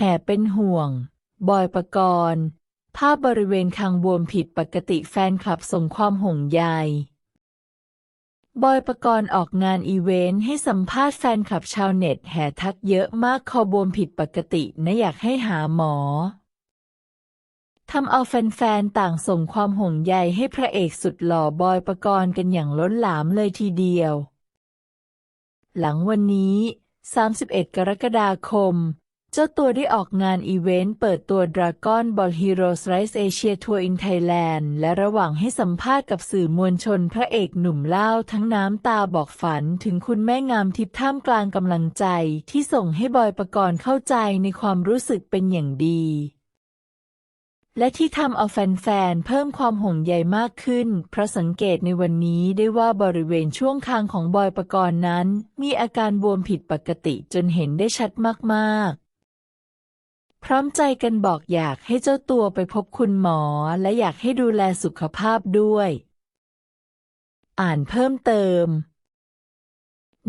แห่เป็นห่วง บอยปกรณ์ภาพบริเวณคางบวมผิดปกติแฟนคลับส่งความห่วงใย บอยปกรณ์ออกงานอีเวนต์ให้สัมภาษณ์แฟนคลับชาวเน็ตแห่ทักเยอะมากคอบวมผิดปกตินะอยากให้หาหมอทำเอาแฟนๆ ต่างส่งความห่วงใยให้พระเอกสุดหล่อบอยปกรณ์กันอย่างล้นหลามเลยทีเดียว หลังวันนี้ 31 กรกฎาคม เจ้าตัวได้ออกงานอีเวนต์เปิดตัว Dragon Ball Heroes Rise Asia Tour in Thailand และระหว่างให้สัมภาษณ์กับสื่อมวลชนพระเอกหนุ่มเล่าทั้งน้ำตาบอกฝันถึงคุณแม่งามทิพย์ท่ามกลางกำลังใจ ที่ส่งให้บอยประกรณ์เข้าใจในความรู้สึกเป็นอย่างดี และที่ทำเอาแฟนๆ เพิ่มความห่วงใยมากขึ้น เพราะสังเกตในวันนี้ได้ว่าบริเวณช่วงคางของบอยปกรณ์นั้น มีอาการบวมผิดปกติจนเห็นได้ชัดมากๆ ร้อมใจกันบอกอยากให้เจ้าตัวไปพบคุณหมอและอยากให้ดูแลสุขภาพด้วย อ่านเพิ่มเติม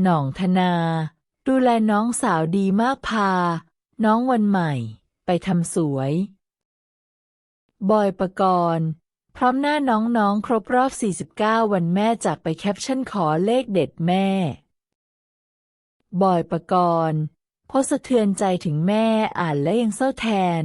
หน่องธนา ดูแลน้องสาวดีมากพา น้องวันใหม่ ไปทำสวย บอยประกรณ์พร้อมหน้าน้องๆ ครบรอบ 49 วันแม่จากไปแคปชั่นขอเลขเด็ดแม่ บอยประกรณ์ เพราะสะเทือนใจถึงแม่อ่านและยังเศร้าแทน